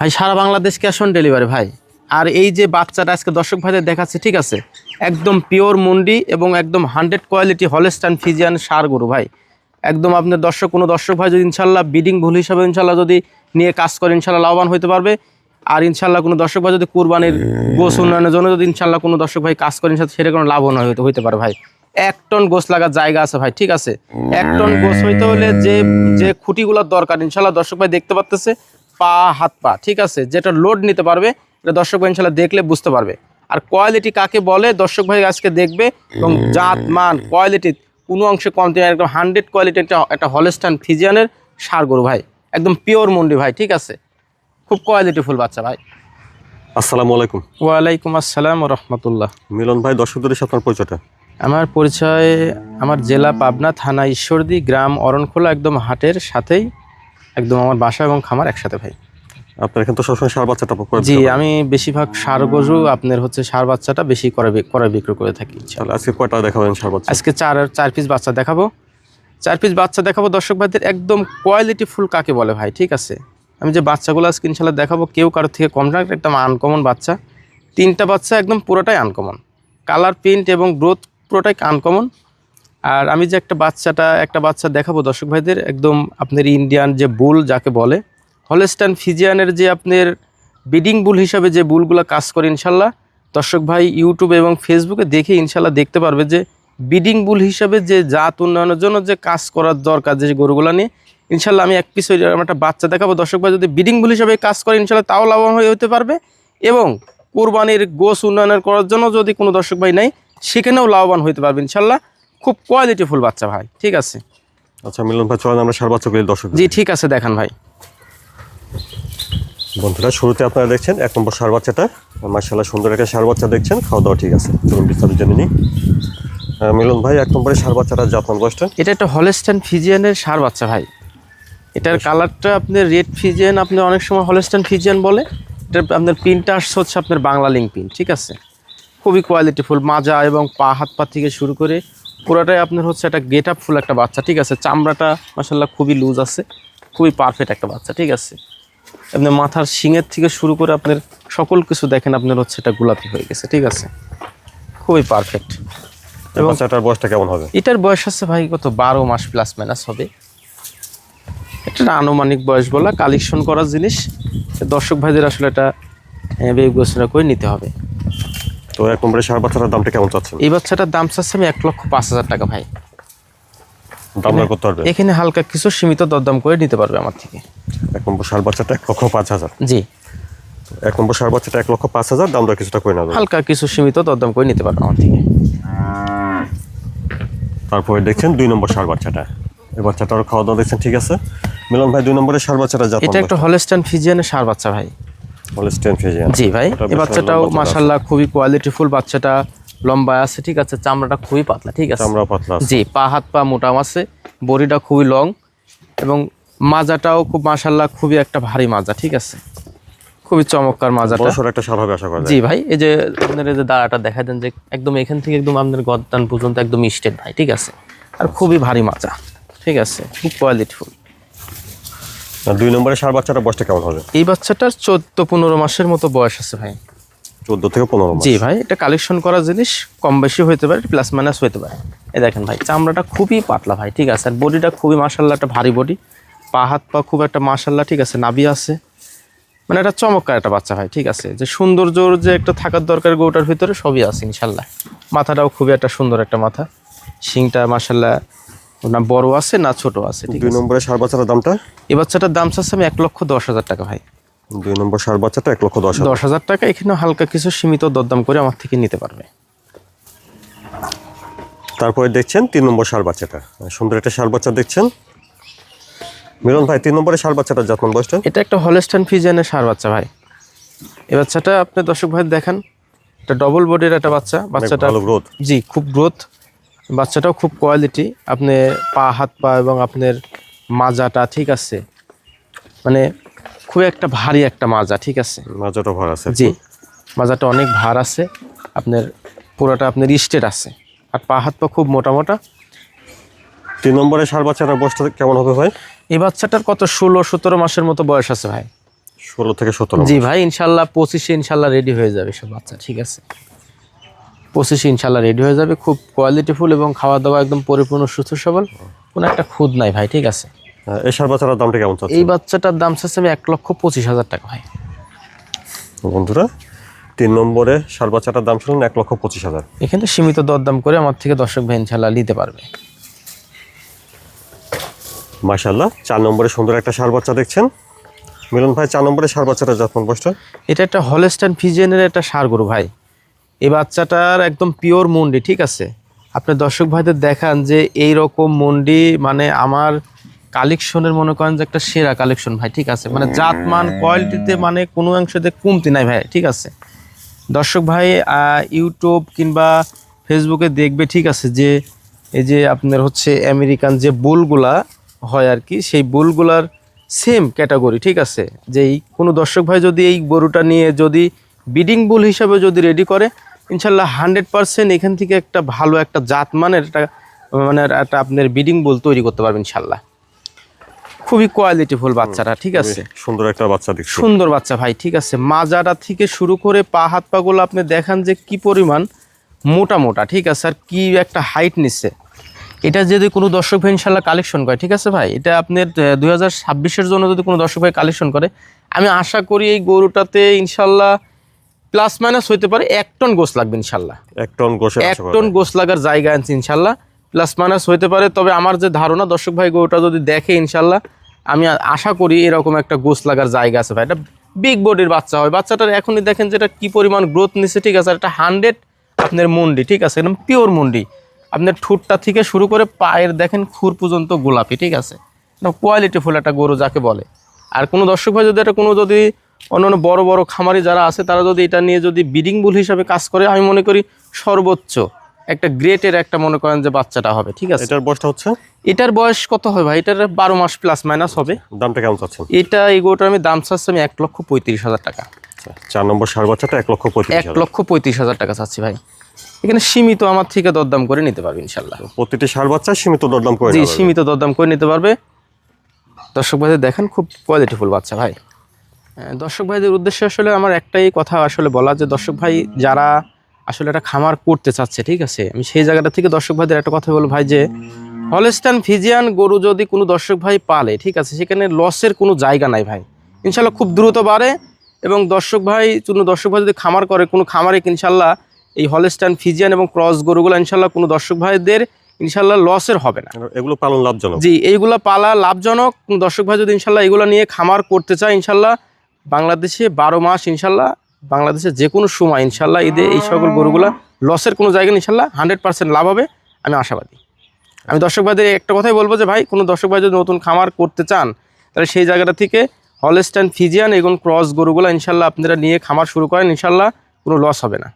ভাই, সারা Bangladesh cash on delivery ভাই। আর এই যে বাচ্চাটা আজকে দর্শক ভাইদের দেখাচ্ছে, ঠিক আছে? একদম পিওর মুন্ডি এবং একদম হান্ড্রেড কোয়ালিটি হলেস্টান ফিজিয়ান সার গরু ভাই। একদম আপনার দর্শক, কোনো দর্শক ভাই যদি ইনশাল্লাহ বিডিং ভুল হিসাবে ইনশাল্লাহ যদি নিয়ে কাজ করে, ইনশাল্লাহ লাভবান হতে পারবে। আর ইনশাল্লাহ কোনো দর্শক ভাই যদি কুরবানির গোস উন্নয়নের জন্য যদি ইনশাল্লাহ কোনো দর্শক ভাই কাজ করেন ইনশাল্লাহ সেটা কোনো লাভ না হইতে হইতে পারে ভাই। এক টন গোস লাগার জায়গা আছে ভাই, ঠিক আছে? এক টন গোস হইতে হলে যে যে খুঁটিগুলোর দরকার, ইনশাল্লাহ দর্শক ভাই দেখতে পারতেছে। পা হাত পা ঠিক আছে? যেটা লোড নিতে পারবে এটা দর্শক ভাই ইনশাল্লাহ দেখলে বুঝতে পারবে। আর কোয়ালিটি কাকে বলে? দর্শক ভাই আজকে দেখবে এবং জাত মান কোয়ালিটি কোনো অংশে কম দিয়ে একদম হান্ড্রেড কোয়ালিটি একটা একটা হলেস্টান ফিজিয়ানের সার গরু ভাই। একদম পিওর মন্ডি ভাই ঠিক আছে? খুব কোয়ালিটি ফুল বাচ্চা ভাই। আসসালামু আলাইকুম। ওয়ালাইকুম আসসালাম রহমতুল্লাহ। মিলন ভাই দর্শকদের সাথে আপনার পরিচয়টা? আমার পরিচয় আমার জেলা পাবনা থানা ঈশ্বরদী গ্রাম অরণখোলা একদম হাটের সাথেই। একদম আমার বাসা এবং খামার একসাথে ভাই। আপনার এখানে তো সবসময় সার বাচ্চাটা জি আমি বেশিরভাগ সার গরু আপনার হচ্ছে সার বাচ্চাটা বেশি করে করে বিক্রি করে থাকি আজকে কয়টা দেখাবেন সার বাচ্চা? আজকে চার চার পিস বাচ্চা দেখাবো। চার পিস বাচ্চা দেখাবো দর্শক ভাইদের একদম কোয়ালিটি ফুল কাকে বলে ভাই ঠিক আছে? আমি যে বাচ্চাগুলো আজকে ইনশাল্লাহ দেখাবো কেউ কারোর থেকে কম না একদম আনকমন বাচ্চা। তিনটা বাচ্চা একদম পুরোটাই আনকমন কালার প্রিন্ট এবং গ্রোথ পুরোটাই আনকমন আর আমি যে একটা বাচ্চাটা, একটা বাচ্চা দেখাবো দর্শক ভাইদের, একদম আপনার ইন্ডিয়ান যে বুল যাকে বলে হলেস্টান ফিজিয়ানের যে আপনার বিডিং বুল হিসাবে যে বুলগুলো কাজ করে ইনশাল্লাহ, দর্শক ভাই ইউটিউব এবং ফেসবুকে দেখে ইনশাল্লাহ দেখতে পারবে যে বিডিং বুল হিসাবে যে জাত উন্নয়নের জন্য যে কাজ করার দরকার যে গরুগুলো নিয়ে, ইনশাল্লাহ আমি এক পিস আমার একটা বাচ্চা দেখাবো। দর্শক ভাই যদি বিডিং বুল হিসাবে কাজ করে ইনশাল্লাহ তাও লাভবান হয়ে হতে পারবে এবং কোরবানির গোস উন্নয়নের করার জন্য যদি কোনো দর্শক ভাই নেই সেখানেও লাভবান হতে পারবে ইনশাল্লাহ। খুব কোয়ালিটিফুল বাচ্চা ভাই ঠিক আছে। আচ্ছা মিলন ভাই চলেন আমরা সার বাচ্চাগুলি দর্শক জি ঠিক আছে দেখান ভাই। বন্ধুরা শুরুতে আপনারা দেখছেন এক নম্বর সার বাচ্চাটা। মার্শাল্লাহ সুন্দর একটা সার বাচ্চা দেখছেন খাওয়া দাওয়া ঠিক আছে চলুন বিস্তারিত জেনে নিই। মিলন ভাই এক নম্বরে সার বাচ্চাটা জাতমান বয়সটা এটা একটা হলেস্টান ফিজিয়ানের সার বাচ্চা ভাই। এটার কালারটা আপনার রেড ফিজিয়ান আপনি অনেক সময় হলেস্টান ফিজিয়ান বলে। এটা আপনার প্রিন্টটা আসছে হচ্ছে আপনার বাংলা লিঙ্ক প্রিন্ট ঠিক আছে। খুবই কোয়ালিটিফুল মাজা এবং পা হাত পা থেকে শুরু করে পুরোটাই আপনার হচ্ছে একটা গেট আপ ফুল একটা বাচ্চা ঠিক আছে? চামড়াটা মাসাল্লাহ খুবই লুজ আছে। খুবই পারফেক্ট একটা বাচ্চা ঠিক আছে? আপনার মাথার শিঙের থেকে শুরু করে আপনার সকল কিছু দেখেন আপনার হচ্ছে এটা গোলাপি হয়ে গেছে ঠিক আছে? খুবই পারফেক্ট এবং বাচ্চাটার বয়সটা কেমন হবে? এটার বয়স আছে ভাই কত? বারো মাস প্লাস মাইনাস হবে। এটা আনুমানিক বয়স বলা কালেকশন করার জিনিস। দর্শক ভাইদের আসলে এটা বিবেচনা করে নিতে হবে। তো এক নম্বরে সার বাচ্চাটার দামটা কেমন চাচ্ছেন? এই বাচ্চাটার দাম চাচ্ছে আমি এক লক্ষ পাঁচ হাজার টাকা ভাই। দাম দর করতে পারবে? এখানে হালকা কিছু সীমিত দরদাম করে নিতে পারবে আমার থেকে। এক নম্বর সার বাচ্চাটা এক লক্ষ পাঁচ হাজার। জি। এক নম্বর সার বাচ্চাটা এক লক্ষ পাঁচ হাজার দাম দর কিছুটা করে নেবে? হালকা কিছু সীমিত দরদাম করে নিতে পারবে আমার থেকে। তারপরে দেখছেন দুই নম্বর সার বাচ্চাটা। এই বাচ্চাটারও খাওয়া দাওয়া দেখছেন ঠিক আছে? মিলন ভাই দুই নম্বরের সার বাচ্চাটা এটা একটা হলেস্টান ফিজিয়ানের সার বাচ্চা ভাই। জি ভাই এই বাচ্চাটাও। মাসাল্লাহ খুবই কোয়ালিটিফুল বাচ্চাটা লম্বা আছে ঠিক আছে চামড়াটা খুবই পাতলা ঠিক আছে। চামড়া পাতলা জি পা হাত পা মোটাম আছে বডিটা খুবই লং এবং মাজাটাও খুব মাসাল্লাহ খুবই একটা ভারী মাজা ঠিক আছে। খুবই চমৎকার মাজাটা। বড় একটা সার হবে আশা করা জি ভাই এই যে আপনার এই যে দাঁড়াটা দেখা দেন যে একদম এখান থেকে একদম আপনার গদ্দান পর্যন্ত একদম স্টেট ভাই ঠিক আছে। আর খুবই ভারী মাজা ঠিক আছে খুব কোয়ালিটিফুল দুই নম্বরে সার বাচ্চাটা বয়সটা কেমন হবে? এই বাচ্চাটার চোদ্দ পনেরো মাসের মতো বয়স আছে ভাই। চোদ্দ থেকে পনেরো মাস। জি ভাই এটা কালেকশন করা জিনিস কম বেশি হতে পারে প্লাস মাইনাস হতে পারে। এই দেখেন ভাই চামড়াটা খুবই পাতলা ভাই ঠিক আছে? আর বডিটা খুবই মাসাল্লাহ একটা ভারী বডি। পা হাত পা খুব একটা মাসাল্লাহ ঠিক আছে? নাবি আছে। মানে এটা চমৎকার একটা বাচ্চা ভাই ঠিক আছে? যে সৌন্দর্যর যে একটা থাকার দরকার গৌটার ভিতরে সবই আছে ইনশাল্লাহ মাথাটাও খুবই একটা সুন্দর একটা মাথা। শিংটা মাসাল্লাহ না বড় আছে না ছোট আছে দুই আছে। নম্বরের সার বাচ্চাটার দামটা? এই বাচ্চাটার দাম চাচ্ছে আমি এক লক্ষ দশ হাজার টাকা ভাই। দুই নম্বর সার বাচ্চাটা এক লক্ষ দশ দশ হাজার টাকা এখানে হালকা কিছু সীমিত দরদাম করে আমার থেকে নিতে পারবে। তারপরে দেখছেন তিন নম্বর সার বাচ্চাটা। সুন্দর একটা সার বাচ্চা দেখছেন। মিলন ভাই তিন নম্বরের সার বাচ্চাটা যত্ন বয়সটা? এটা একটা হলেস্টান ফিজিয়ানের সার বাচ্চা ভাই। এই বাচ্চাটা আপনি দর্শক ভাই দেখেন এটা ডবল বডির একটা বাচ্চা। বাচ্চাটা ভালো গ্রোথ জি খুব গ্রোথ বাচ্চাটাও খুব কোয়ালিটি আপনি পা হাত পা এবং আপনার মাজাটা ঠিক আছে। মানে খুব একটা ভারী একটা মাজা ঠিক আছে? মাজাটা ভার আছে জি। মাজাটা অনেক ভার আছে আপনার পুরোটা আপনার স্টেট আছে। আর পা হাত পা খুব মোটা মোটা। তিন নম্বরে সার বাচ্চাটার বয়সটা কেমন হবে ভাই? এই বাচ্চাটার কত? ষোলো সতেরো মাসের মতো বয়স আছে ভাই। ষোলো থেকে সতেরো জি ভাই ইনশাল্লাহ পঁচিশে ইনশাল্লাহ রেডি হয়ে যাবে সব বাচ্চা ঠিক আছে? পঁচিশে ইনশাল্লাহ রেডি হয়ে যাবে। খুব কোয়ালিটিফুল এবং খাওয়া দাওয়া একদম পরিপূর্ণ সুস্থ সবল। কোনো একটা খুদ নাই ভাই ঠিক আছে? বাচ্চাটার দামটা কেমন এই বাচ্চাটার দাম চাচ্ছে আমি এক লক্ষ পঁচিশ হাজার টাকা ভাই। বন্ধুরা তিন নম্বরে সার বাচ্চাটার দাম শুনুন এক লক্ষ পঁচিশ হাজার। এখানে সীমিত দরদাম করে আমার থেকে দর্শক ভাই ইনশাল্লাহ নিতে পারবে। মাশাল্লাহ চার নম্বরে সুন্দর একটা সার বাচ্চা দেখছেন। মিলন ভাই চার নম্বরে সার বাচ্চাটা যত্ন বয়সটা এটা একটা হলেস্টান ফিজিয়ানের একটা সার গরু ভাই। এই বাচ্চাটার একদম পিওর মন্ডি, ঠিক আছে? আপনি দর্শক ভাইদের দেখান যে এই রকম মন্ডি মানে আমার কালেকশনের মনে করেন যে একটা সেরা কালেকশন ভাই, ঠিক আছে? মানে জাতমান কোয়ালিটিতে মানে কোনো অংশতে কমতি নাই ভাই, ঠিক আছে? দর্শক ভাই ইউটিউব কিংবা ফেসবুকে দেখবে, ঠিক আছে, যে এই যে আপনার হচ্ছে আমেরিকান যে বুলগুলা হয় আর কি, সেই বুলগুলার সেম ক্যাটাগরি ঠিক আছে? যে কোনো দর্শক ভাই যদি এই গরুটা নিয়ে যদি বিডিং বুল হিসাবে যদি রেডি করে ইনশাল্লাহ হান্ড্রেড পারসেন্ট এখান থেকে একটা ভালো একটা জাতমানের একটা মানে একটা আপনার বিডিং বল তৈরি করতে পারবেন ইনশাল্লাহ খুবই কোয়ালিটিফুল বাচ্চাটা ঠিক আছে? সুন্দর একটা বাচ্চা সুন্দর বাচ্চা ভাই ঠিক আছে? মাজাটা থেকে শুরু করে পা হাত পাগুলো আপনি দেখান যে কি পরিমাণ মোটা মোটা ঠিক আছে? আর কি একটা হাইট নিচ্ছে। এটা যদি কোনো দর্শক ভাই ইনশাল্লাহ কালেকশন করে ঠিক আছে ভাই? এটা আপনার দুই হাজার ছাব্বিশের জন্য যদি কোনো দর্শক ভাই কালেকশন করে আমি আশা করি এই গরুটাতে ইনশাল্লাহ প্লাস মাইনাস হইতে পারে এক টন গোস লাগবে ইনশাল্লাহ। এক টন গোসের এক টন গোস লাগার জায়গা আনছি ইনশাল্লাহ। প্লাস মাইনাস হইতে পারে তবে আমার যে ধারণা দর্শক ভাই গরুটা যদি দেখে ইনশাল্লাহ আমি আশা করি এরকম একটা গোস লাগার জায়গা আছে ভাই। এটা বিগ বডির বাচ্চা হয়। বাচ্চাটার এখনই দেখেন যেটা কি পরিমাণ গ্রোথ নিচ্ছে ঠিক আছে? এটা হান্ড্রেড আপনার মন্ডি ঠিক আছে? একদম পিওর মন্ডি। আপনার ঠোঁটটা থেকে শুরু করে পায়ের দেখেন খুর পর্যন্ত গোলাপি ঠিক আছে? কোয়ালিটি ফুল একটা গরু যাকে বলে। আর কোনো দর্শক ভাই যদি এটা কোনো যদি অন্যান্য বড় বড় খামারি যারা আছে তারা যদি এটা নিয়ে যদি বিডিং বুল হিসাবে কাজ করে আমি মনে করি সর্বোচ্চ একটা গ্রেটের একটা মনে করেন যে বাচ্চাটা হবে ঠিক আছে? এটার বয়সটা হচ্ছে? এটার বয়স কত হবে ভাই? এটার বারো মাস প্লাস মাইনাস হবে। দামটা কেমন চাচ্ছেন? এটা এই গরুটার আমি দাম চাচ্ছি আমি এক লক্ষ পঁয়ত্রিশ হাজার টাকা। আচ্ছা, চার নম্বর সার বাচ্চাটা এক লক্ষ পঁয়ত্রিশ এক লক্ষ পঁয়ত্রিশ হাজার টাকা চাচ্ছি ভাই। এখানে সীমিত আমার থেকে দরদাম করে নিতে পারবে ইনশাল্লাহ। প্রতিটি সার বাচ্চা সীমিত দরদাম করে জি সীমিত দরদাম করে নিতে পারবে। দর্শক ভাই দেখেন খুব কোয়ালিটিফুল বাচ্চা ভাই। দর্শক ভাইদের উদ্দেশ্যে আসলে আমার একটাই কথা আসলে বলা যে দর্শক ভাই যারা আসলে একটা খামার করতে চাচ্ছে ঠিক আছে? আমি সেই জায়গাটা থেকে দর্শক ভাইদের একটা কথা বলব ভাই যে হলস্টান ফিজিয়ান গরু যদি কোনো দর্শক ভাই পালে ঠিক আছে সেখানে লসের কোনো জায়গা নাই ভাই। ইনশাল্লাহ খুব দ্রুত বাড়ে এবং দর্শক ভাই কোনো দর্শক ভাই যদি খামার করে কোনো খামারে ইনশাল্লাহ এই হলস্টান ফিজিয়ান এবং ক্রস গরুগুলো ইনশাল্লাহ কোনো দর্শক ভাইদের ইনশাল্লাহ লসের হবে না। এগুলো পালন লাভজনক? জি এইগুলো পালা লাভজনক। দর্শক ভাই যদি ইনশাল্লাহ এগুলো নিয়ে খামার করতে চায় ইনশাল্লাহ বাংলাদেশে বারো মাস ইনশাল্লাহ, বাংলাদেশে যে কোনো সময় ইনশাল্লাহ ঈদে এই সকল গরুগুলা লসের কোনো জায়গায় ইনশাল্লাহ হান্ড্রেড পার্সেন্ট লাভ হবে, আমি আশাবাদী। আমি দর্শক ভাইদের একটা কথাই বলব যে ভাই, কোনো দর্শক ভাই যদি নতুন খামার করতে চান, তাহলে সেই জায়গাটা থেকে হলস্ট্যান্ড ফিজিয়ান এবং ক্রস গরুগুলো ইনশাল্লাহ আপনারা নিয়ে খামার শুরু করেন, ইনশাল্লাহ কোনো লস হবে না।